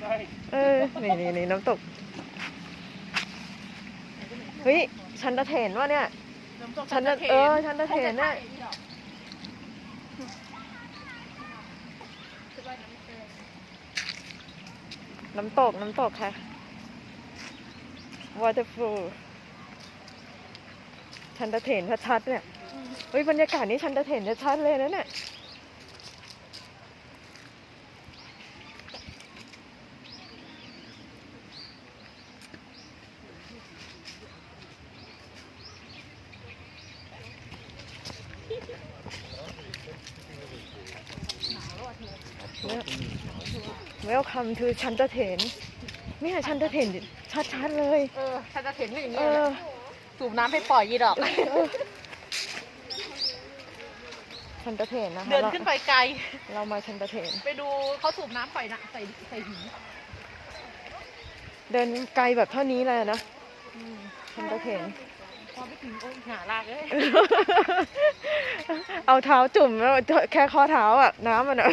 ใช่เออ นี่นี่นี่น้ำตก เฮ้ย ชันตะเถนวะเนี่ยน้ำตกฉันน่ะเออฉันน่ะเห็นน่ะน้ำตก น้ำตกค่ะ waterfall ชันตะเถนชัดๆเนี่ย เฮ้ย บรรยากาศนี้ชันตะเถนชัดๆเลยนะเนี่ย Welcome to ชันตะเถนเนี่ยชันตะเถนชัดๆเลยเออฉันจะเห็นอย่างเอเงี้ยอสูบน้ำให้ปล่อยยีดอกชันตะเถนนะคะเดินขึ้นไปไกลเราเรามาชันตะเถนไปดูเขาสูบน้ำปล่อยนะใส่ใส่หินเดินไกลแบบเท่านี้เลยนะชันตะเถนพอไปถึงโอ้ยหาลากเอ้ยเอาเท้าจุ่มแล้วแค่ข้อเท้าอะน้ำมันอะ